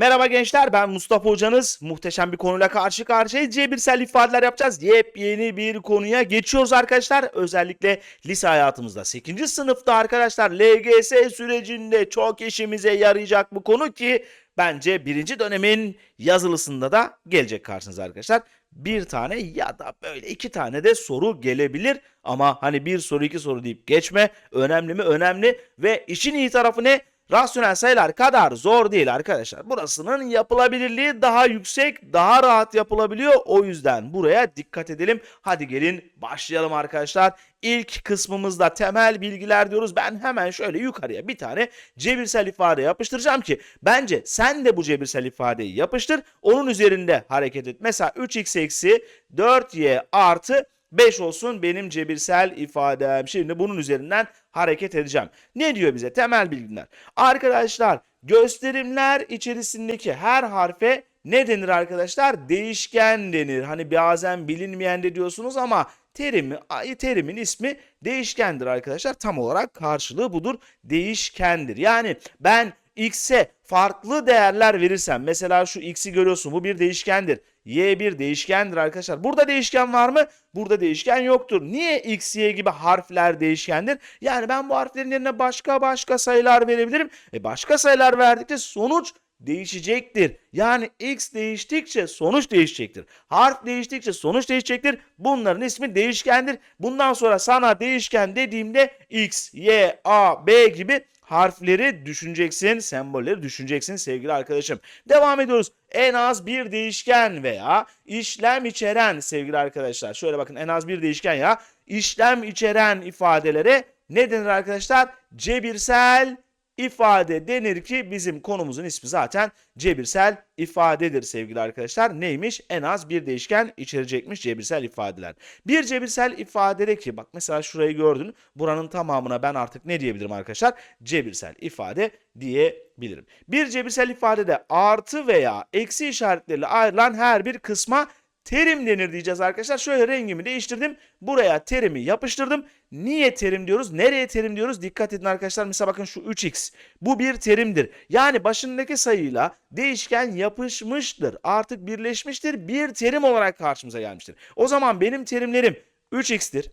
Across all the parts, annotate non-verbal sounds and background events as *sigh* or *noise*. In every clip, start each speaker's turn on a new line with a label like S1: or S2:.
S1: Merhaba gençler ben Mustafa hocanız. Muhteşem bir konuyla karşı karşıyayız. Cebirsel ifadeler yapacağız. Yepyeni bir konuya geçiyoruz arkadaşlar. Özellikle lise hayatımızda 8. sınıfta arkadaşlar LGS sürecinde çok işimize yarayacak bu konu ki bence birinci dönemin yazılısında da gelecek karşınıza arkadaşlar. Bir tane ya da böyle iki tane de soru gelebilir. Ama hani bir soru iki soru deyip geçme. Önemli mi? Önemli. Ve işin iyi tarafı ne? Rasyonel sayılar kadar zor değil arkadaşlar. Burasının yapılabilirliği daha yüksek, daha rahat yapılabiliyor. O yüzden buraya dikkat edelim. Hadi gelin başlayalım arkadaşlar. İlk kısmımızda temel bilgiler diyoruz. Ben hemen şöyle yukarıya bir tane cebirsel ifade yapıştıracağım ki bence sen de bu cebirsel ifadeyi yapıştır. Onun üzerinde hareket et. Mesela 3x eksi 4y artı 5 olsun benim cebirsel ifadem. Şimdi bunun üzerinden hareket edeceğim. Ne diyor bize? Temel bilgiler. Arkadaşlar gösterimler içerisindeki her harfe ne denir arkadaşlar? Değişken denir. Hani bazen bilinmeyen de diyorsunuz ama terimi, terimin ismi değişkendir arkadaşlar. Tam olarak karşılığı budur. Değişkendir. Yani ben x'e farklı değerler verirsem mesela şu x'i görüyorsun bu bir değişkendir. Y bir değişkendir arkadaşlar. Burada değişken var mı? Burada değişken yoktur. Niye x, y gibi harfler değişkendir? Yani ben bu harflerin yerine başka başka sayılar verebilirim. E başka sayılar verdikçe sonuç değişecektir. Yani x değiştikçe sonuç değişecektir. Harf değiştikçe sonuç değişecektir. Bunların ismi değişkendir. Bundan sonra sana değişken dediğimde x, y, a, b gibi harfleri düşüneceksin, sembolleri düşüneceksin sevgili arkadaşım. Devam ediyoruz. En az bir değişken veya işlem içeren sevgili arkadaşlar. Şöyle bakın en az bir değişken ya işlem içeren ifadelere ne denir arkadaşlar? Cebirsel ifade denir ki bizim konumuzun ismi zaten cebirsel ifadedir sevgili arkadaşlar. Neymiş? En az bir değişken içerecekmiş cebirsel ifadeler. Bir cebirsel ifadede ki bak mesela şurayı gördün. Buranın tamamına ben artık ne diyebilirim arkadaşlar? Cebirsel ifade diyebilirim. Bir cebirsel ifadede artı veya eksi işaretleriyle ayrılan her bir kısma terim denir diyeceğiz arkadaşlar. Şöyle rengimi değiştirdim. Buraya terimi yapıştırdım. Niye terim diyoruz? Nereye terim diyoruz? Dikkat edin arkadaşlar. Mesela bakın şu 3x. Bu bir terimdir. Yani başındaki sayıyla değişken yapışmıştır. Artık birleşmiştir. Bir terim olarak karşımıza gelmiştir. O zaman benim terimlerim 3x'tir.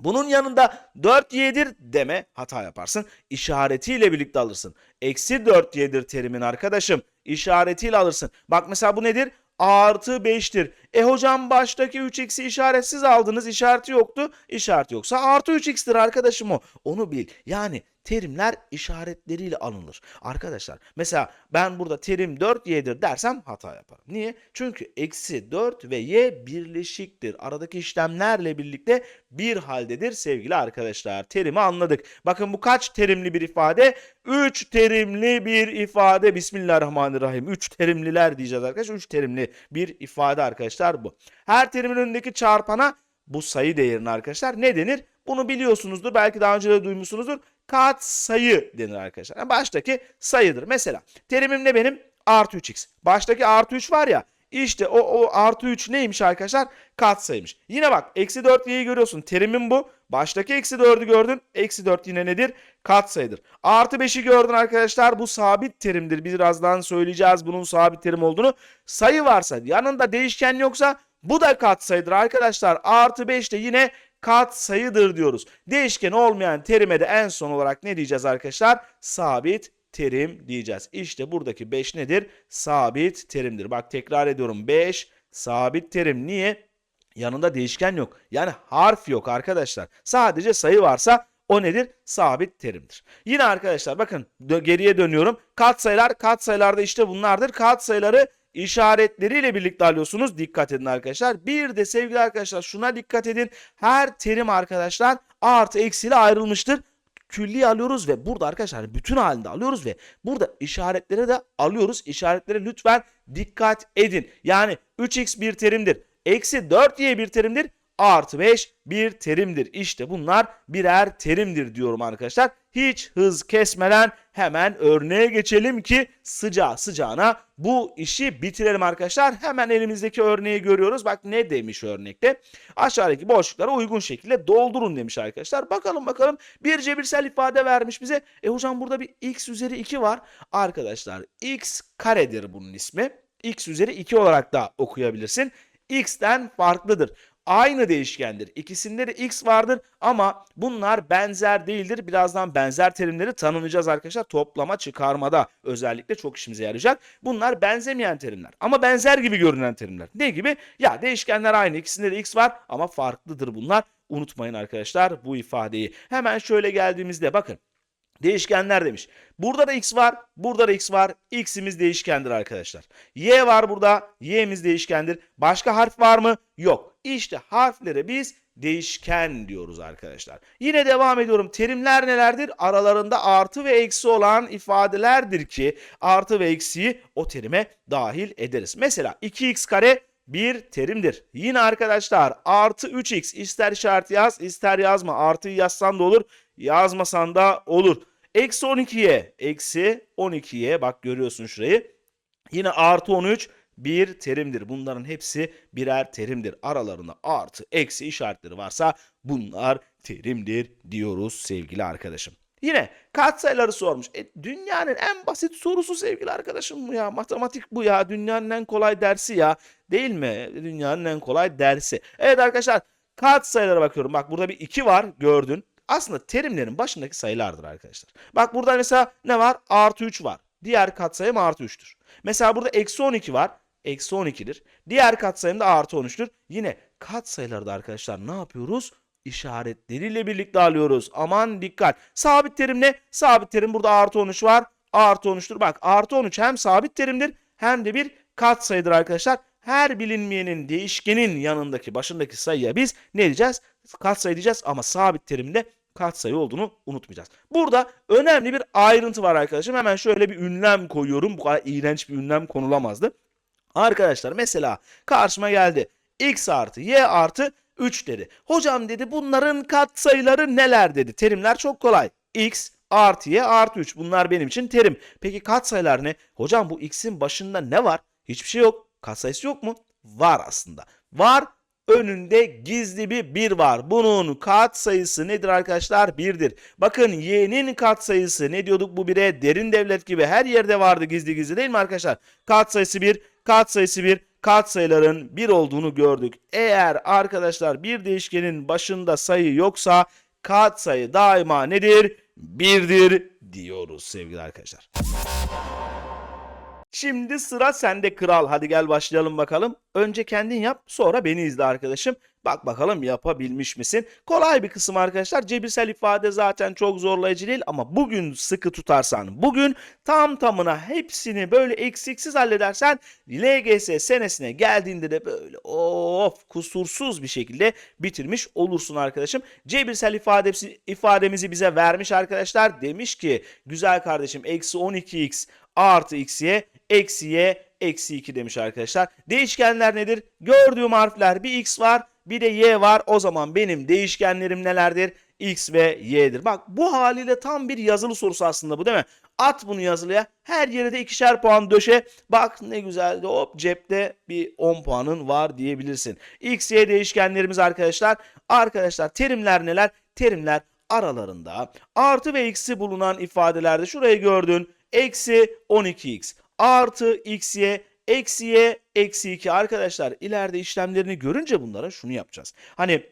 S1: Bunun yanında 4y'dir deme hata yaparsın. İşaretiyle birlikte alırsın. Eksi 4y'dir terimin arkadaşım. İşaretiyle alırsın. Bak mesela bu nedir? Artı 5'tir. E hocam baştaki 3x'i işaretsiz aldınız. işareti yoktu. İşareti yoksa artı 3x'tir arkadaşım o. Onu bil. Yani terimler işaretleriyle alınır. Arkadaşlar mesela ben burada terim 4y'dir dersem hata yaparım. Niye? Çünkü eksi 4 ve y birleşiktir. Aradaki işlemlerle birlikte bir haldedir sevgili arkadaşlar. Terimi anladık. Bakın bu kaç terimli bir ifade? 3 terimli bir ifade. Bismillahirrahmanirrahim. 3 terimliler diyeceğiz arkadaşlar. 3 terimli bir ifade arkadaşlar bu. Her terimin önündeki çarpana bu sayı değerini arkadaşlar ne denir? Bunu biliyorsunuzdur. Belki daha önce de duymuşsunuzdur. Kat sayı denir arkadaşlar. Yani baştaki sayıdır. Mesela terimim ne benim? Artı 3x. Baştaki artı 3 var ya. İşte o, o artı 3 neymiş arkadaşlar? Kat sayıymış. Yine bak eksi 4y'yi görüyorsun. Terimim bu. Baştaki eksi 4'ü gördün. Eksi 4 yine nedir? Kat sayıdır. Artı 5'i gördün arkadaşlar. Bu sabit terimdir. Birazdan söyleyeceğiz bunun sabit terim olduğunu. Sayı varsa yanında değişken yoksa bu da kat sayıdır arkadaşlar. Artı 5 de yine kat sayıdır diyoruz. Değişken olmayan terime de en son olarak ne diyeceğiz arkadaşlar? Sabit terim diyeceğiz. İşte buradaki 5 nedir? Sabit terimdir. Bak tekrar ediyorum 5 sabit terim. Niye? Yanında değişken yok. Yani harf yok arkadaşlar. Sadece sayı varsa o nedir? Sabit terimdir. Yine arkadaşlar bakın geriye dönüyorum. Katsayılar katsayılarda işte bunlardır. Katsayıları işaretleriyle birlikte alıyorsunuz. Dikkat edin arkadaşlar. Bir de sevgili arkadaşlar şuna dikkat edin. Her terim arkadaşlar artı eksiyle ayrılmıştır. Külli alıyoruz ve burada arkadaşlar bütün halinde alıyoruz ve burada işaretlere de alıyoruz. İşaretlere lütfen dikkat edin. Yani 3x bir terimdir. Eksi 4y bir terimdir. Artı 5 bir terimdir. İşte bunlar birer terimdir diyorum arkadaşlar. Hiç hız kesmeden hemen örneğe geçelim ki sıcağı sıcağına bu işi bitirelim arkadaşlar. Hemen elimizdeki örneği görüyoruz. Bak ne demiş örnekte? Aşağıdaki boşluklara uygun şekilde doldurun demiş arkadaşlar. Bakalım bakalım bir cebirsel ifade vermiş bize. E hocam burada bir x üzeri 2 var. Arkadaşlar x karedir bunun ismi. x üzeri 2 olarak da okuyabilirsin. x'ten farklıdır aynı değişkendir. İkisinde de x vardır ama bunlar benzer değildir. Birazdan benzer terimleri tanımlayacağız arkadaşlar. Toplama çıkarmada özellikle çok işimize yarayacak. Bunlar benzemeyen terimler ama benzer gibi görünen terimler. Ne gibi? Ya değişkenler aynı. İkisinde de x var ama farklıdır bunlar. Unutmayın arkadaşlar bu ifadeyi. Hemen şöyle geldiğimizde bakın. Değişkenler demiş. Burada da x var, burada da x var. X'imiz değişkendir arkadaşlar. Y var burada, y'miz değişkendir. Başka harf var mı? Yok. İşte harflere biz değişken diyoruz arkadaşlar. Yine devam ediyorum. Terimler nelerdir? Aralarında artı ve eksi olan ifadelerdir ki artı ve eksiyi o terime dahil ederiz. Mesela 2x kare bir terimdir. Yine arkadaşlar artı 3x ister işaret yaz ister yazma. Artıyı yazsan da olur yazmasan da olur. Eksi 12'ye eksi 12'ye bak görüyorsun şurayı. Yine artı 13 bir terimdir. Bunların hepsi birer terimdir. Aralarında artı eksi işaretleri varsa bunlar terimdir diyoruz sevgili arkadaşım. Yine katsayıları sormuş. E, dünyanın en basit sorusu sevgili arkadaşım bu ya. Matematik bu ya. Dünyanın en kolay dersi ya. Değil mi? Dünyanın en kolay dersi. Evet arkadaşlar katsayılara bakıyorum. Bak burada bir 2 var gördün. Aslında terimlerin başındaki sayılardır arkadaşlar. Bak burada mesela ne var? Artı 3 var. Diğer katsayım artı 3'tür. Mesela burada eksi 12 var. Eksi 12'dir. Diğer katsayım da artı 13'tür. Yine katsayılarda arkadaşlar ne yapıyoruz? İşaretleriyle birlikte alıyoruz. Aman dikkat. Sabit terim ne? Sabit terim burada artı 13 var. Artı 13'tür. Bak artı 13 hem sabit terimdir hem de bir katsayıdır arkadaşlar. Her bilinmeyenin değişkenin yanındaki başındaki sayıya biz ne diyeceğiz? Katsayı diyeceğiz ama sabit terimde katsayı olduğunu unutmayacağız. Burada önemli bir ayrıntı var arkadaşım. Hemen şöyle bir ünlem koyuyorum. Bu kadar iğrenç bir ünlem konulamazdı. Arkadaşlar mesela karşıma geldi. x artı y artı 3 dedi. Hocam dedi bunların katsayıları neler dedi. Terimler çok kolay. x artı y artı 3 bunlar benim için terim. Peki katsayılar ne? Hocam bu x'in başında ne var? Hiçbir şey yok. Katsayısı yok mu? Var aslında. Var önünde gizli bir 1 var. Bunun katsayısı nedir arkadaşlar? 1'dir. Bakın y'nin katsayısı ne diyorduk bu 1'e? Derin devlet gibi her yerde vardı gizli gizli değil mi arkadaşlar? Katsayısı 1, katsayısı 1, katsayıların 1 olduğunu gördük. Eğer arkadaşlar bir değişkenin başında sayı yoksa katsayı daima nedir? 1'dir diyoruz sevgili arkadaşlar. Şimdi sıra sende kral. Hadi gel başlayalım bakalım. Önce kendin yap, sonra beni izle arkadaşım. Bak bakalım yapabilmiş misin? Kolay bir kısım arkadaşlar. Cebirsel ifade zaten çok zorlayıcı değil ama bugün sıkı tutarsan, bugün tam tamına hepsini böyle eksiksiz halledersen LGS senesine geldiğinde de böyle of kusursuz bir şekilde bitirmiş olursun arkadaşım. Cebirsel ifadesi, ifademizi bize vermiş arkadaşlar. Demiş ki güzel kardeşim eksi 12x artı x'ye eksi y eksi 2 demiş arkadaşlar. Değişkenler nedir? Gördüğüm harfler bir x var bir de y var. O zaman benim değişkenlerim nelerdir? x ve y'dir. Bak bu haliyle tam bir yazılı sorusu aslında bu değil mi? At bunu yazılıya. Her yere de ikişer puan döşe. Bak ne güzeldi. Hop cepte bir 10 puanın var diyebilirsin. X, Y değişkenlerimiz arkadaşlar. Arkadaşlar terimler neler? Terimler aralarında artı ve eksi bulunan ifadelerde şurayı gördün. Eksi 12x artı xy eksi y eksi 2 arkadaşlar ileride işlemlerini görünce bunlara şunu yapacağız. Hani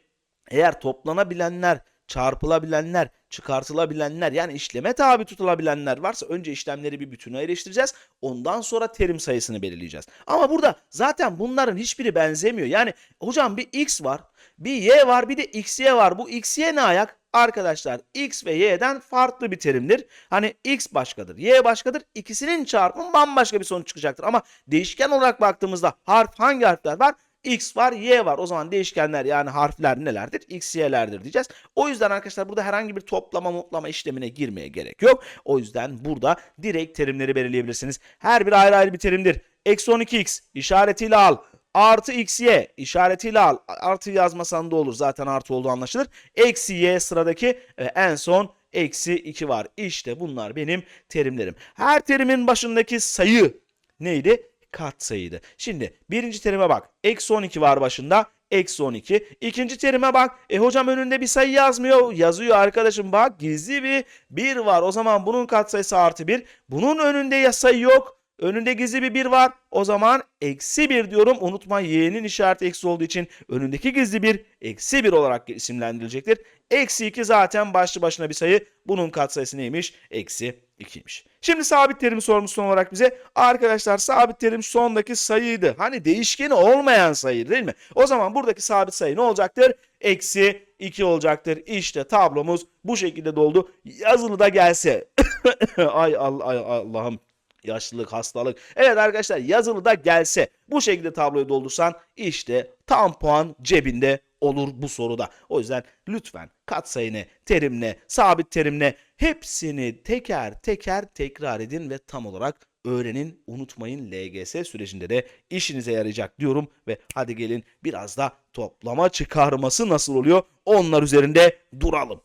S1: eğer toplanabilenler, çarpılabilenler, çıkartılabilenler yani işleme tabi tutulabilenler varsa önce işlemleri bir bütüne eleştireceğiz. Ondan sonra terim sayısını belirleyeceğiz. Ama burada zaten bunların hiçbiri benzemiyor. Yani hocam bir x var, bir y var, bir de xy var. Bu xy ne ayak? Arkadaşlar x ve y'den farklı bir terimdir. Hani x başkadır, y başkadır. İkisinin çarpımı bambaşka bir sonuç çıkacaktır. Ama değişken olarak baktığımızda harf hangi harfler var? X var, Y var. O zaman değişkenler yani harfler nelerdir? X, Y'lerdir diyeceğiz. O yüzden arkadaşlar burada herhangi bir toplama mutlama işlemine girmeye gerek yok. O yüzden burada direkt terimleri belirleyebilirsiniz. Her bir ayrı ayrı bir terimdir. Eksi 12x işaretiyle al. Artı xy işaretiyle al. Artı yazmasan da olur. Zaten artı olduğu anlaşılır. Eksi y sıradaki ve en son eksi 2 var. İşte bunlar benim terimlerim. Her terimin başındaki sayı neydi? Katsayıydı. Şimdi birinci terime bak. Eksi 12 var başında. Eksi 12. İkinci terime bak. E hocam önünde bir sayı yazmıyor. Yazıyor arkadaşım bak. Gizli bir 1 var. O zaman bunun katsayısı artı 1. Bunun önünde ya sayı yok. Önünde gizli bir 1 var. O zaman eksi 1 diyorum. Unutma y'nin işareti eksi olduğu için önündeki gizli 1 eksi 1 olarak isimlendirilecektir. Eksi 2 zaten başlı başına bir sayı. Bunun katsayısı neymiş? Eksi 2'ymiş. Şimdi sabit terim sormuş son olarak bize. Arkadaşlar sabit terim sondaki sayıydı. Hani değişkeni olmayan sayı değil mi? O zaman buradaki sabit sayı ne olacaktır? Eksi 2 olacaktır. İşte tablomuz bu şekilde doldu. Yazılı da gelse. *coughs* ay, Allah, ay Allah'ım yaşlılık, hastalık. Evet arkadaşlar yazılı da gelse bu şekilde tabloyu doldursan işte tam puan cebinde olur bu soruda. O yüzden lütfen katsayını, terimle, sabit terimle hepsini teker teker tekrar edin ve tam olarak öğrenin. Unutmayın LGS sürecinde de işinize yarayacak diyorum ve hadi gelin biraz da toplama çıkarması nasıl oluyor onlar üzerinde duralım.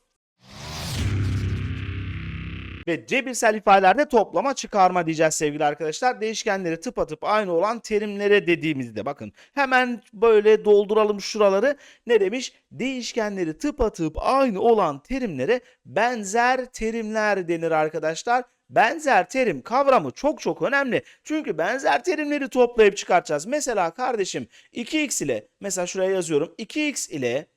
S1: Ve cebirsel ifadelerde toplama çıkarma diyeceğiz sevgili arkadaşlar. Değişkenleri tıpatıp aynı olan terimlere dediğimizde bakın hemen böyle dolduralım şuraları. Ne demiş? Değişkenleri tıpatıp aynı olan terimlere benzer terimler denir arkadaşlar. Benzer terim kavramı çok çok önemli. Çünkü benzer terimleri toplayıp çıkartacağız. Mesela kardeşim 2x ile mesela şuraya yazıyorum. 2x ile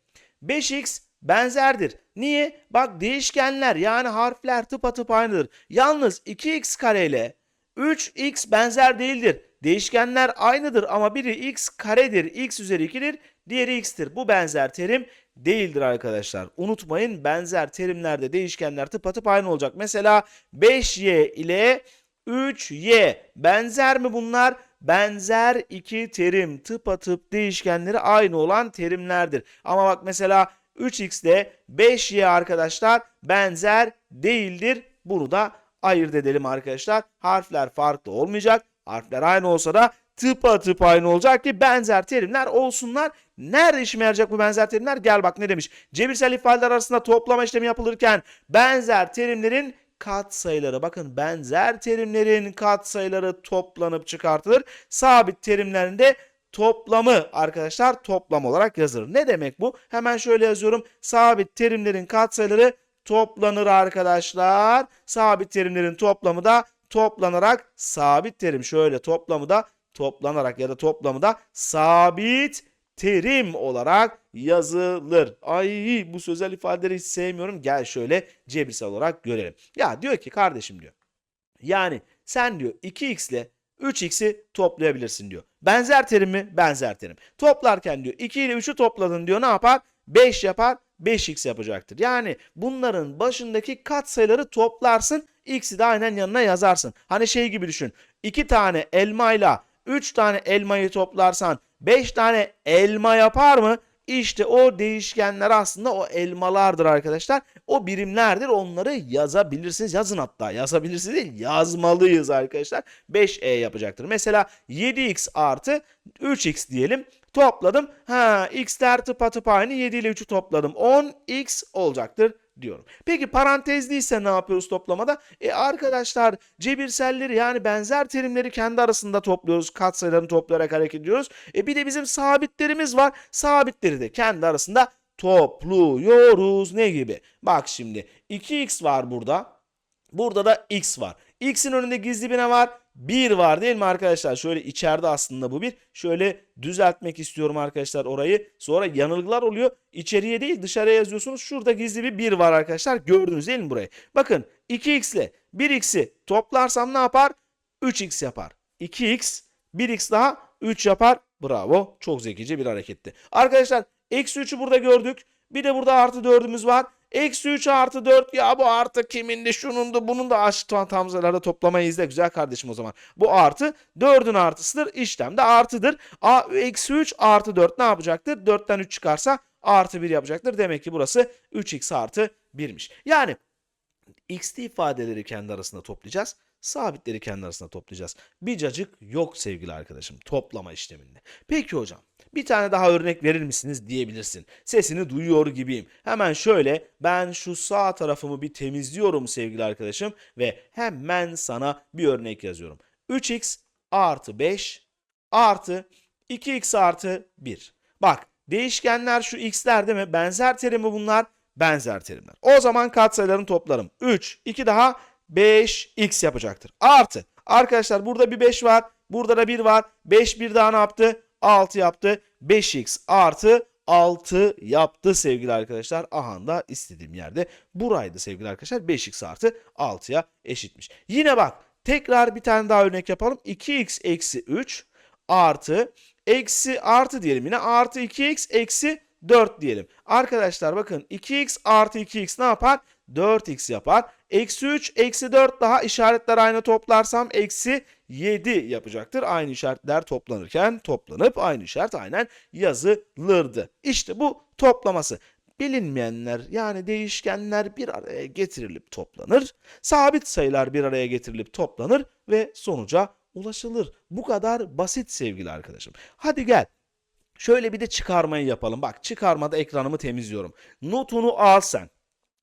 S1: 5x benzerdir. Niye? Bak değişkenler yani harfler tıpatıp aynıdır. Yalnız 2x kare ile 3x benzer değildir. Değişkenler aynıdır ama biri x karedir, x üzeri 2'dir, diğeri x'tir. Bu benzer terim değildir arkadaşlar. Unutmayın benzer terimlerde değişkenler tıpatıp aynı olacak. Mesela 5y ile 3y benzer mi bunlar? Benzer iki terim tıpatıp değişkenleri aynı olan terimlerdir. Ama bak mesela 3x ile 5y arkadaşlar benzer değildir. Bunu da ayırt edelim arkadaşlar. Harfler farklı olmayacak. Harfler aynı olsa da tıpatıp aynı olacak ki benzer terimler olsunlar. Nerede işime yarayacak bu benzer terimler? Gel bak ne demiş. Cebirsel ifadeler arasında toplama işlemi yapılırken benzer terimlerin katsayıları bakın benzer terimlerin katsayıları toplanıp çıkartılır. Sabit terimlerin de toplamı arkadaşlar toplam olarak yazılır. Ne demek bu? Hemen şöyle yazıyorum. Sabit terimlerin katsayıları toplanır arkadaşlar. Sabit terimlerin toplamı da toplanarak sabit terim şöyle toplamı da toplanarak ya da toplamı da sabit terim olarak yazılır. Ay bu sözel ifadeleri hiç sevmiyorum. Gel şöyle cebirsel olarak görelim. Ya diyor ki kardeşim diyor. Yani sen diyor 2x ile 3x'i toplayabilirsin diyor. Benzer terim mi? Benzer terim. Toplarken diyor 2 ile 3'ü topladın diyor ne yapar? 5 yapar. 5x yapacaktır. Yani bunların başındaki katsayıları toplarsın. X'i de aynen yanına yazarsın. Hani şey gibi düşün. 2 tane elmayla 3 tane elmayı toplarsan 5 tane elma yapar mı? İşte o değişkenler aslında o elmalardır arkadaşlar. O birimlerdir. Onları yazabilirsiniz. Yazın hatta. Yazabilirsiniz değil. Yazmalıyız arkadaşlar. 5e yapacaktır. Mesela 7x artı 3x diyelim. Topladım. Ha x'ler tıpatıp aynı. 7 ile 3'ü topladım. 10x olacaktır diyorum. Peki parantezliyse ne yapıyoruz toplamada? E arkadaşlar cebirselleri yani benzer terimleri kendi arasında topluyoruz. Katsayılarını toplayarak hareket ediyoruz. E bir de bizim sabitlerimiz var. Sabitleri de kendi arasında topluyoruz. Ne gibi? Bak şimdi 2x var burada. Burada da x var. X'in önünde gizli bir ne var? 1 var değil mi arkadaşlar? Şöyle içeride aslında bu bir. Şöyle düzeltmek istiyorum arkadaşlar orayı. Sonra yanılgılar oluyor. İçeriye değil dışarıya yazıyorsunuz. Şurada gizli bir 1 var arkadaşlar. Gördünüz değil mi burayı? Bakın 2x ile 1x'i toplarsam ne yapar? 3x yapar. 2x 1x daha 3 yapar. Bravo. Çok zekice bir hareketti. Arkadaşlar eksi 3'ü burada gördük. Bir de burada artı 4'ümüz var. Eksi 3 artı 4 ya bu artı kimindi şunundu bunun da aşk tamzalarda toplamayız da güzel kardeşim o zaman. Bu artı 4'ün artısıdır işlemde artıdır. A, eksi 3 artı 4 ne yapacaktır? 4'ten 3 çıkarsa artı 1 yapacaktır. Demek ki burası 3x artı 1'miş. Yani x'li ifadeleri kendi arasında toplayacağız. Sabitleri kendi arasında toplayacağız. Bir cacık yok sevgili arkadaşım toplama işleminde. Peki hocam bir tane daha örnek verir misiniz diyebilirsin. Sesini duyuyor gibiyim. Hemen şöyle ben şu sağ tarafımı bir temizliyorum sevgili arkadaşım ve hemen sana bir örnek yazıyorum. 3x artı 5 artı 2x artı 1. Bak değişkenler şu x'ler değil mi? Benzer terim mi bunlar? Benzer terimler. O zaman katsayılarını toplarım. 3, 2 daha 5x yapacaktır. Artı. Arkadaşlar burada bir 5 var. Burada da 1 var. 5 bir daha ne yaptı? 6 yaptı. 5x artı 6 yaptı sevgili arkadaşlar. Aha da istediğim yerde buraydı sevgili arkadaşlar. 5x artı 6'ya eşitmiş. Yine bak tekrar bir tane daha örnek yapalım. 2x eksi 3 artı eksi artı diyelim yine artı 2x eksi 4 diyelim. Arkadaşlar bakın 2x artı 2x ne yapar? 4x yapar. Eksi 3 eksi 4 daha işaretler aynı toplarsam eksi 7 yapacaktır. Aynı işaretler toplanırken toplanıp aynı işaret aynen yazılırdı. İşte bu toplaması. Bilinmeyenler yani değişkenler bir araya getirilip toplanır. Sabit sayılar bir araya getirilip toplanır ve sonuca ulaşılır. Bu kadar basit sevgili arkadaşım. Hadi gel Şöyle bir de çıkarmayı yapalım. Bak çıkarmada ekranımı temizliyorum. Notunu al sen.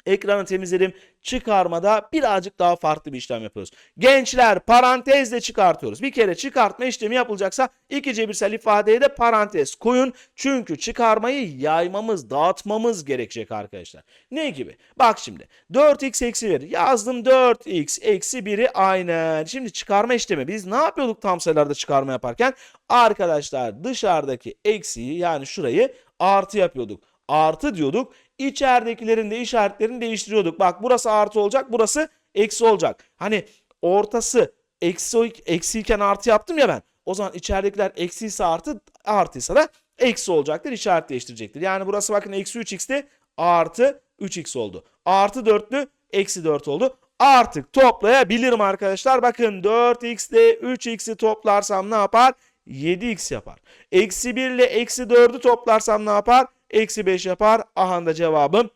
S1: Ekranı temizledim. Çıkarmada birazcık daha farklı bir işlem yapıyoruz. Gençler parantezle çıkartıyoruz. Bir kere çıkartma işlemi yapılacaksa iki cebirsel ifadeye de parantez koyun. Çünkü çıkarmayı yaymamız, dağıtmamız gerekecek arkadaşlar. Ne gibi? Bak şimdi 4x eksi 1 yazdım 4x eksi 1'i aynen. Şimdi çıkarma işlemi biz ne yapıyorduk tam sayılarda çıkarma yaparken? Arkadaşlar dışarıdaki eksiği yani şurayı artı yapıyorduk. Artı diyorduk. İçeridekilerin de işaretlerini değiştiriyorduk. Bak burası artı olacak, burası eksi olacak. Hani ortası eksi eksiyken artı yaptım ya ben. O zaman içeridekiler eksi ise artı, artıysa da eksi olacaktır. İşaret değiştirecektir. Yani burası bakın eksi 3x'ti artı 3x oldu. Artı 4'lü eksi 4 oldu. Artık toplayabilirim arkadaşlar. Bakın 4x ile 3x'i toplarsam ne yapar? 7x yapar. Eksi 1 ile eksi 4'ü toplarsam ne yapar? Eksi 5 yapar. Aha da cevabım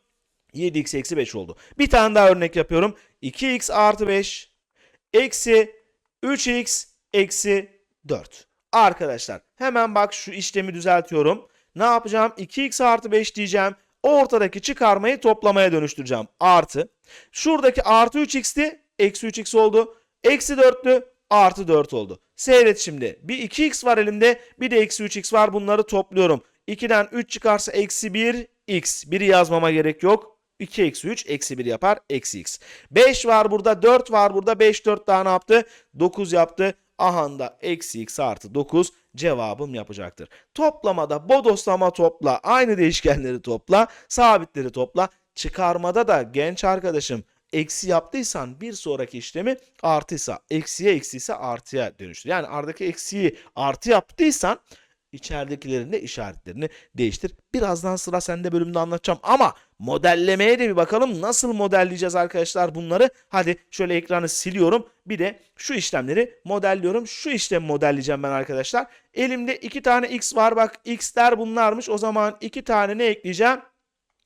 S1: 7x eksi 5 oldu. Bir tane daha örnek yapıyorum. 2x artı 5 eksi 3x eksi 4. Arkadaşlar hemen bak şu işlemi düzeltiyorum. Ne yapacağım? 2x artı 5 diyeceğim. Ortadaki çıkarmayı toplamaya dönüştüreceğim. Artı. Şuradaki artı 3x'ti. Eksi 3x oldu. Eksi 4'tü. Artı 4 oldu. Seyret şimdi. Bir 2x var elimde. Bir de eksi 3x var. Bunları topluyorum. 2'den 3 çıkarsa eksi 1 x. 1'i yazmama gerek yok. 2 eksi 3 eksi 1 yapar. Eksi x. 5 var burada 4 var burada. 5 4 daha ne yaptı? 9 yaptı. Aha da eksi x artı 9 cevabım yapacaktır. Toplamada bodoslama topla. Aynı değişkenleri topla. Sabitleri topla. Çıkarmada da genç arkadaşım eksi yaptıysan bir sonraki işlemi artıysa eksiye eksiyse artıya dönüştür. Yani aradaki eksiyi artı yaptıysan içeridekilerin de işaretlerini değiştir. Birazdan sıra sende bölümde anlatacağım ama modellemeye de bir bakalım. Nasıl modelleyeceğiz arkadaşlar bunları? Hadi şöyle ekranı siliyorum. Bir de şu işlemleri modelliyorum. Şu işlemi modelleyeceğim ben arkadaşlar. Elimde iki tane x var. Bak x'ler bunlarmış. O zaman iki tane ne ekleyeceğim?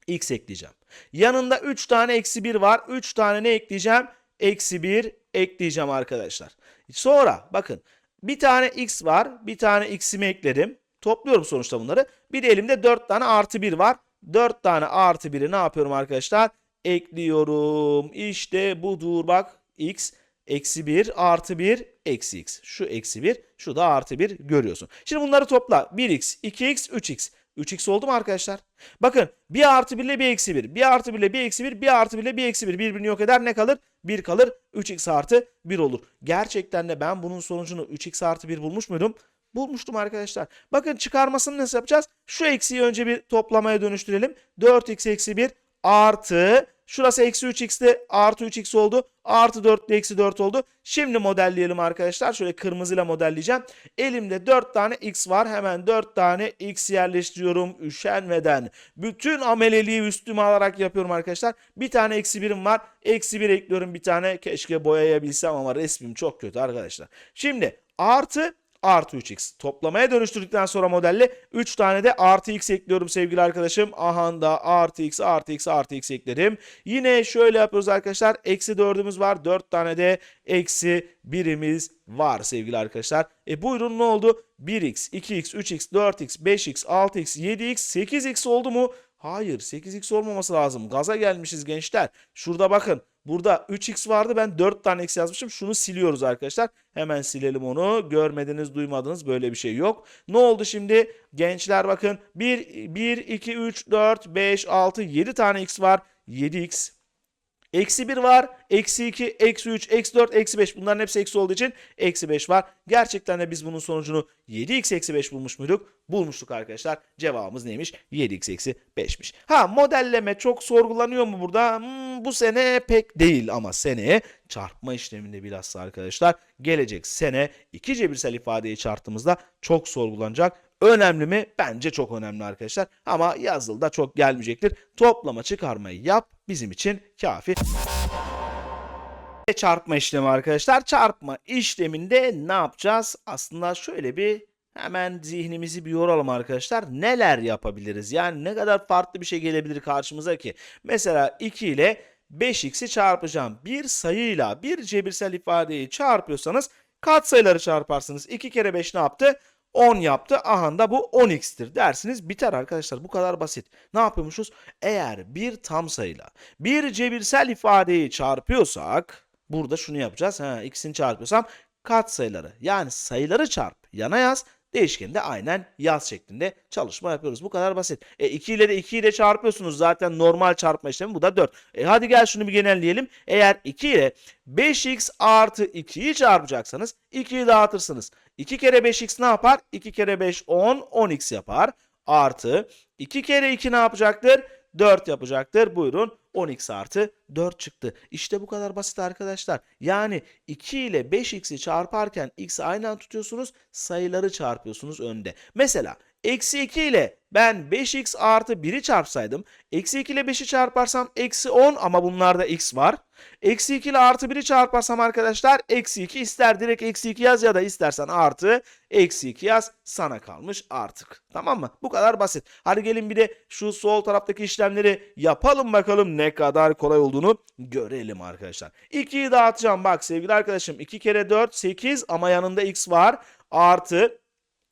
S1: x ekleyeceğim. Yanında 3 tane eksi 1 var. 3 tane ne ekleyeceğim? Eksi 1 ekleyeceğim arkadaşlar. Sonra bakın bir tane x var. Bir tane x'imi ekledim. Topluyorum sonuçta bunları. Bir de elimde 4 tane artı 1 var. 4 tane artı 1'i ne yapıyorum arkadaşlar? Ekliyorum. İşte budur bak x eksi 1 artı 1 eksi x. Şu eksi 1 şu da artı 1 görüyorsun. Şimdi bunları topla. 1x 2x 3x. 3x oldu mu arkadaşlar? Bakın bir artı 1 ile bir eksi 1. Bir artı 1 ile bir eksi 1. Bir artı 1 ile bir eksi 1. Birbirini yok eder ne kalır? 1 kalır. 3x artı 1 olur. Gerçekten de ben bunun sonucunu 3x artı 1 bulmuş muydum? Bulmuştum arkadaşlar. Bakın çıkarmasını nasıl yapacağız? Şu eksiği önce bir toplamaya dönüştürelim. 4x eksi 1 artı Şurası eksi 3x'ti artı 3x oldu. Artı 4 eksi 4 oldu. Şimdi modelleyelim arkadaşlar. Şöyle kırmızıyla modelleyeceğim. Elimde 4 tane x var. Hemen 4 tane x yerleştiriyorum üşenmeden. Bütün ameleliği üstüme alarak yapıyorum arkadaşlar. Bir tane eksi 1'im var. Eksi 1 ekliyorum bir tane. Keşke boyayabilsem ama resmim çok kötü arkadaşlar. Şimdi artı artı 3x. Toplamaya dönüştürdükten sonra modelle 3 tane de artı x ekliyorum sevgili arkadaşım. Aha da artı x artı x artı x ekledim. Yine şöyle yapıyoruz arkadaşlar. Eksi 4'ümüz var. 4 tane de eksi 1'imiz var sevgili arkadaşlar. E buyurun ne oldu? 1x, 2x, 3x, 4x, 5x, 6x, 7x, 8x oldu mu? Hayır 8x olmaması lazım. Gaza gelmişiz gençler. Şurada bakın. Burada 3x vardı ben 4 tane x yazmışım. Şunu siliyoruz arkadaşlar. Hemen silelim onu. Görmediniz duymadınız böyle bir şey yok. Ne oldu şimdi? Gençler bakın. 1, 1 2, 3, 4, 5, 6, 7 tane x var. 7x. Eksi 1 var. Eksi 2, eksi 3, eksi 4, eksi 5. Bunların hepsi eksi olduğu için eksi 5 var. Gerçekten de biz bunun sonucunu 7x eksi 5 bulmuş muyduk? Bulmuştuk arkadaşlar. Cevabımız neymiş? 7x eksi 5'miş. Ha modelleme çok sorgulanıyor mu burada? Hmm, bu sene pek değil ama seneye çarpma işleminde bilhassa arkadaşlar gelecek sene iki cebirsel ifadeyi çarptığımızda çok sorgulanacak. Önemli mi? Bence çok önemli arkadaşlar. Ama yazılıda çok gelmeyecektir. Toplama çıkarmayı yap bizim için kafi. Ve Çarpma işlemi arkadaşlar. Çarpma işleminde ne yapacağız? Aslında şöyle bir hemen zihnimizi bir yoralım arkadaşlar. Neler yapabiliriz? Yani ne kadar farklı bir şey gelebilir karşımıza ki? Mesela 2 ile 5x'i çarpacağım. Bir sayıyla bir cebirsel ifadeyi çarpıyorsanız katsayıları çarparsınız. 2 kere 5 ne yaptı? 10 yaptı. Aha da bu 10x'tir dersiniz. Biter arkadaşlar. Bu kadar basit. Ne yapıyormuşuz? Eğer bir tam sayıyla bir cebirsel ifadeyi çarpıyorsak burada şunu yapacağız. Ha, x'ini çarpıyorsam katsayıları yani sayıları çarp yana yaz. Değişkeni de aynen yaz şeklinde çalışma yapıyoruz. Bu kadar basit. E 2 ile de 2 ile çarpıyorsunuz. Zaten normal çarpma işlemi bu da 4. E hadi gel şunu bir genelleyelim. Eğer 2 ile 5x artı 2'yi çarpacaksanız 2'yi dağıtırsınız. 2 kere 5x ne yapar? 2 kere 5 10 10x yapar. Artı 2 kere 2 ne yapacaktır? 4 yapacaktır. Buyurun 10x artı 4 çıktı. İşte bu kadar basit arkadaşlar. Yani 2 ile 5x'i çarparken x'i aynı anda tutuyorsunuz. Sayıları çarpıyorsunuz önde. Mesela eksi 2 ile ben 5x artı 1'i çarpsaydım. Eksi 2 ile 5'i çarparsam eksi 10 ama bunlarda x var. Eksi 2 ile artı 1'i çarparsam arkadaşlar eksi 2 ister direkt eksi 2 yaz ya da istersen artı eksi 2 yaz sana kalmış artık. Tamam mı? Bu kadar basit. Hadi gelin bir de şu sol taraftaki işlemleri yapalım bakalım ne kadar kolay olduğunu görelim arkadaşlar. 2'yi dağıtacağım bak sevgili arkadaşım 2 kere 4 8 ama yanında x var artı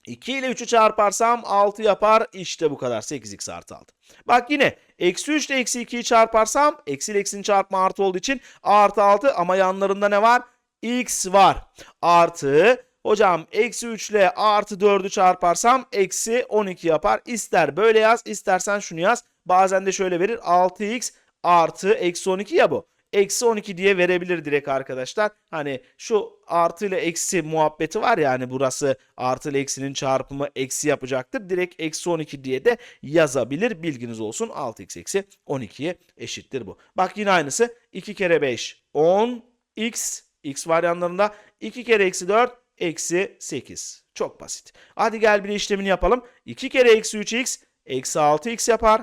S1: 2 ile 3'ü çarparsam 6 yapar. İşte bu kadar. 8x artı 6. Bak yine eksi 3 ile eksi 2'yi çarparsam eksi ile eksinin çarpma artı olduğu için artı 6 ama yanlarında ne var? x var. Artı hocam eksi 3 ile artı 4'ü çarparsam eksi 12 yapar. İster böyle yaz istersen şunu yaz. Bazen de şöyle verir 6x artı eksi 12 ya bu eksi 12 diye verebilir direkt arkadaşlar. Hani şu artı ile eksi muhabbeti var ya hani burası artı ile eksinin çarpımı eksi yapacaktır. Direkt eksi 12 diye de yazabilir. Bilginiz olsun 6x eksi 12'ye eşittir bu. Bak yine aynısı 2 kere 5 10 x x var yanlarında 2 kere eksi 4 eksi 8. Çok basit. Hadi gel bir işlemini yapalım. 2 kere eksi 3x eksi 6x yapar.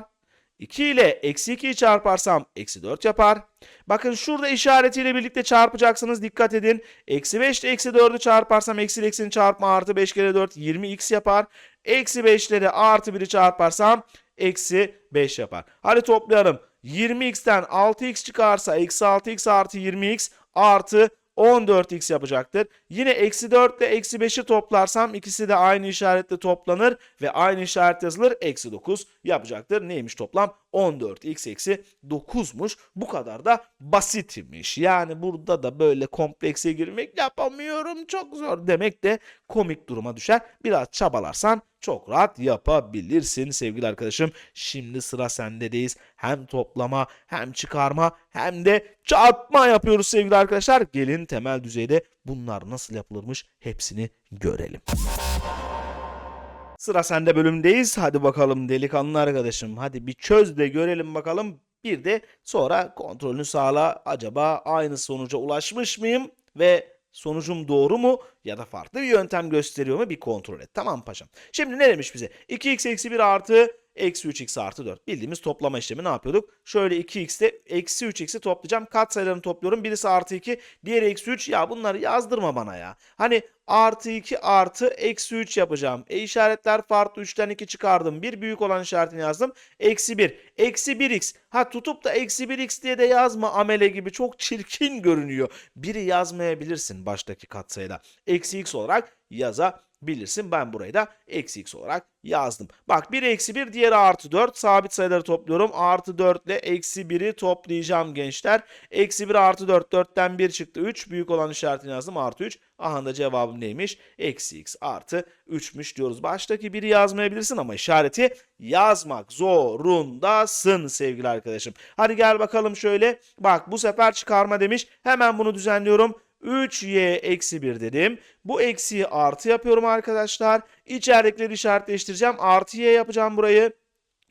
S1: 2 ile eksi 2'yi çarparsam eksi 4 yapar. Bakın şurada işaretiyle birlikte çarpacaksınız. Dikkat edin. Eksi 5 ile eksi 4'ü çarparsam eksi eksinin çarpma artı 5 kere 4 20x yapar. Eksi 5 ile de artı 1'i çarparsam eksi 5 yapar. Hadi toplayalım. 20x'ten 6x çıkarsa eksi 6x artı 20x artı 14x yapacaktır. Yine eksi 4 ile eksi 5'i toplarsam ikisi de aynı işaretle toplanır ve aynı işaret yazılır. Eksi 9 yapacaktır. Neymiş toplam? 14x eksi 9'muş. Bu kadar da basitmiş. Yani burada da böyle komplekse girmek yapamıyorum çok zor demek de komik duruma düşer. Biraz çabalarsan çok rahat yapabilirsin sevgili arkadaşım. Şimdi sıra sendedeyiz. Hem toplama hem çıkarma hem de çarpma yapıyoruz sevgili arkadaşlar. Gelin temel düzeyde bunlar nasıl yapılırmış hepsini görelim. Sıra sende bölümdeyiz. Hadi bakalım delikanlı arkadaşım. Hadi bir çöz de görelim bakalım. Bir de sonra kontrolünü sağla. Acaba aynı sonuca ulaşmış mıyım? Ve sonucum doğru mu? Ya da farklı bir yöntem gösteriyor mu? Bir kontrol et. Tamam paşam. Şimdi ne demiş bize? 2x eksi 1 artı Eksi 3x artı 4. Bildiğimiz toplama işlemi ne yapıyorduk? Şöyle 2x'te eksi 3x'i toplayacağım. Kat sayılarını topluyorum. Birisi artı 2, diğeri eksi 3. Ya bunları yazdırma bana ya. Hani artı 2 artı eksi 3 yapacağım. E işaretler farklı 3'ten 2 çıkardım. Bir büyük olan işaretini yazdım. Eksi 1. Eksi 1x. Ha tutup da eksi 1x diye de yazma amele gibi. Çok çirkin görünüyor. Biri yazmayabilirsin baştaki katsayıda. Eksi x olarak yazabilirsin. Ben burayı da eksi x olarak yazdım. Bak 1 eksi 1 diğeri artı 4. Sabit sayıları topluyorum. Artı 4 ile eksi 1'i toplayacağım gençler. Eksi 1 artı 4. 4'ten 1 çıktı 3. Büyük olan işaretini yazdım. Artı 3. Aha da cevabım neymiş? Eksi x artı 3'müş diyoruz. Baştaki biri yazmayabilirsin ama işareti yazmak zorundasın sevgili arkadaşım. Hadi gel bakalım şöyle. Bak bu sefer çıkarma demiş. Hemen bunu düzenliyorum. 3y eksi 1 dedim. Bu eksiyi artı yapıyorum arkadaşlar. İçeridekileri işaretleştireceğim. Artı y yapacağım burayı.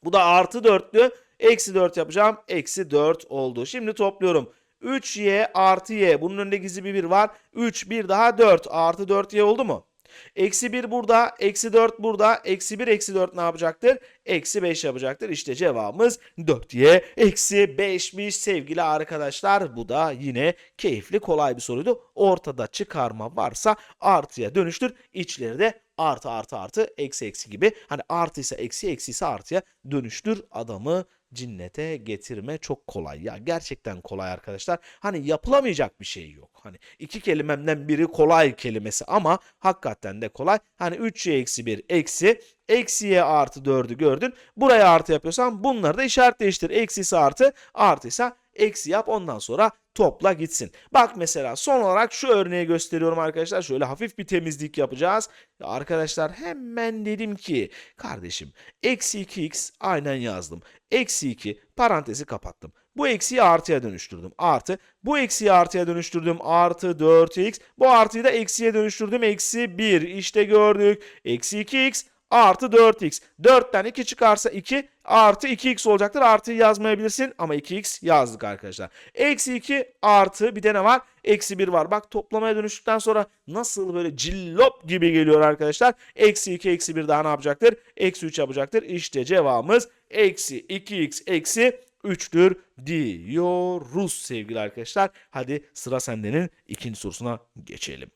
S1: Bu da artı 4'lü. Eksi 4 yapacağım. Eksi 4 oldu. Şimdi topluyorum. 3y artı y. Bunun önünde gizli bir 1 var. 3 bir daha 4 artı 4y oldu mu? Eksi 1 burada, eksi 4 burada, eksi 1, eksi 4 ne yapacaktır? Eksi 5 yapacaktır. İşte cevabımız 4y eksi 5'miş sevgili arkadaşlar. Bu da yine keyifli kolay bir soruydu. Ortada çıkarma varsa artıya dönüştür. İçleri de artı artı artı eksi eksi gibi. Hani artıysa eksi eksi ise artıya dönüştür adamı cinnete getirme çok kolay. Ya gerçekten kolay arkadaşlar. Hani yapılamayacak bir şey yok. Hani iki kelimemden biri kolay kelimesi ama hakikaten de kolay. Hani 3y eksi 1 eksi eksiye artı 4'ü gördün. Buraya artı yapıyorsan bunları da işaret değiştir eksisi artı artıysa eksi yap ondan sonra topla gitsin. Bak mesela son olarak şu örneği gösteriyorum arkadaşlar. Şöyle hafif bir temizlik yapacağız. Ya arkadaşlar hemen dedim ki kardeşim eksi 2x aynen yazdım. Eksi 2 parantezi kapattım. Bu eksiyi artıya dönüştürdüm. Artı. Bu eksiyi artıya dönüştürdüm. Artı 4x. Bu artıyı da eksiye dönüştürdüm. Eksi 1. İşte gördük. Eksi 2x artı 4x. 4'ten 2 çıkarsa 2 artı 2x olacaktır. Artıyı yazmayabilirsin ama 2x yazdık arkadaşlar. Eksi 2 artı bir de ne var? Eksi 1 var. Bak toplamaya dönüştükten sonra nasıl böyle cillop gibi geliyor arkadaşlar. Eksi 2 eksi 1 daha ne yapacaktır? Eksi 3 yapacaktır. İşte cevabımız eksi 2x eksi 3'tür diyoruz sevgili arkadaşlar. Hadi sıra sendenin ikinci sorusuna geçelim.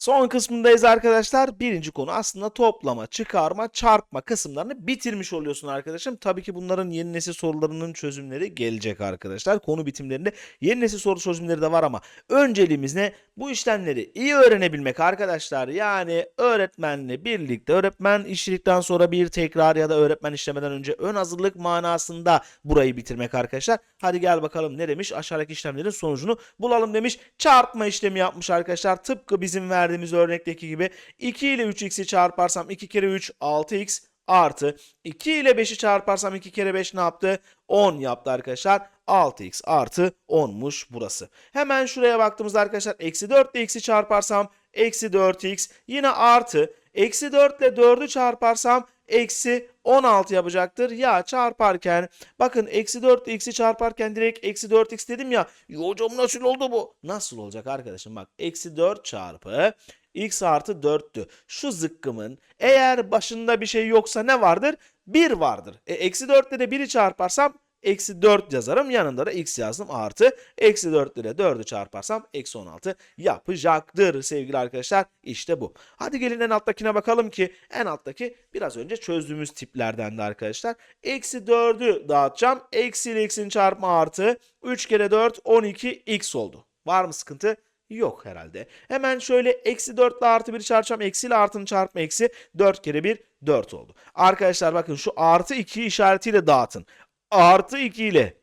S1: Son kısmındayız arkadaşlar. Birinci konu aslında toplama, çıkarma, çarpma kısımlarını bitirmiş oluyorsun arkadaşım. Tabii ki bunların yeni nesil sorularının çözümleri gelecek arkadaşlar. Konu bitimlerinde yeni nesil soru çözümleri de var ama önceliğimiz ne? Bu işlemleri iyi öğrenebilmek arkadaşlar. Yani öğretmenle birlikte öğretmen işledikten sonra bir tekrar ya da öğretmen işlemeden önce ön hazırlık manasında burayı bitirmek arkadaşlar. Hadi gel bakalım ne demiş? Aşağıdaki işlemlerin sonucunu bulalım demiş. Çarpma işlemi yapmış arkadaşlar. Tıpkı bizim verdiğimiz örnekteki gibi 2 ile 3x'i çarparsam 2 kere 3 6x artı 2 ile 5'i çarparsam 2 kere 5 ne yaptı? 10 yaptı arkadaşlar. 6x artı 10'muş burası. Hemen şuraya baktığımızda arkadaşlar eksi 4 ile x'i çarparsam eksi 4x yine artı eksi 4 ile 4'ü çarparsam eksi 16 yapacaktır. Ya çarparken bakın eksi 4 ile x'i çarparken direkt eksi 4x dedim ya. Hocam nasıl oldu bu? Nasıl olacak arkadaşım bak eksi 4 çarpı x artı 4'tü. Şu zıkkımın eğer başında bir şey yoksa ne vardır? 1 vardır. E, eksi 4 ile de 1'i çarparsam eksi 4 yazarım. Yanında da x yazdım artı. Eksi 4 ile 4'ü çarparsam eksi 16 yapacaktır sevgili arkadaşlar. İşte bu. Hadi gelin en alttakine bakalım ki en alttaki biraz önce çözdüğümüz tiplerden de arkadaşlar. Eksi 4'ü dağıtacağım. Eksi ile x'in çarpma artı. 3 kere 4 12 x oldu. Var mı sıkıntı? Yok herhalde. Hemen şöyle eksi 4 ile artı 1 çarpacağım. Eksi ile artının çarpma eksi 4 kere 1 4 oldu. Arkadaşlar bakın şu artı 2 işaretiyle dağıtın. Artı 2 ile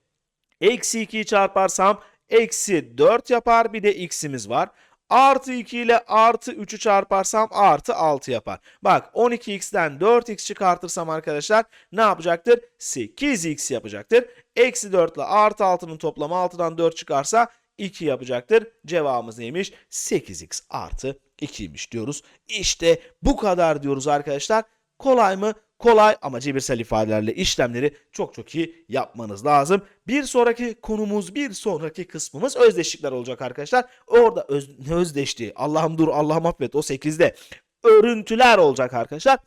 S1: eksi 2'yi çarparsam eksi 4 yapar. Bir de x'imiz var. Artı 2 ile artı 3'ü çarparsam artı 6 yapar. Bak 12x'ten 4x çıkartırsam arkadaşlar ne yapacaktır? 8x yapacaktır. Eksi 4 ile artı 6'nın toplamı 6'dan 4 çıkarsa 2 yapacaktır. Cevabımız neymiş? 8x artı 2'ymiş diyoruz. İşte bu kadar diyoruz arkadaşlar. Kolay mı? Kolay ama cebirsel ifadelerle işlemleri çok çok iyi yapmanız lazım. Bir sonraki konumuz, bir sonraki kısmımız özdeşlikler olacak arkadaşlar. Orada öz, özdeşliği? Allah'ım dur, Allah'ım affet o 8'de. Örüntüler olacak arkadaşlar.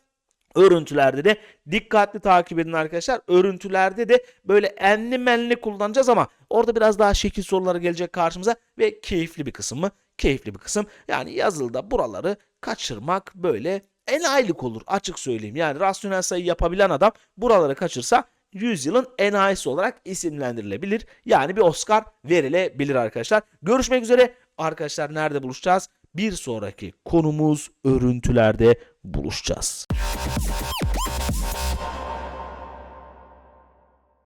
S1: Örüntülerde de dikkatli takip edin arkadaşlar. Örüntülerde de böyle enli menli kullanacağız ama orada biraz daha şekil soruları gelecek karşımıza ve keyifli bir kısım mı? Keyifli bir kısım. Yani yazılıda buraları kaçırmak böyle enayilik olur açık söyleyeyim. Yani rasyonel sayı yapabilen adam buraları kaçırsa yüzyılın enayisi olarak isimlendirilebilir. Yani bir Oscar verilebilir arkadaşlar. Görüşmek üzere. Arkadaşlar nerede buluşacağız? Bir sonraki konumuz örüntülerde buluşacağız.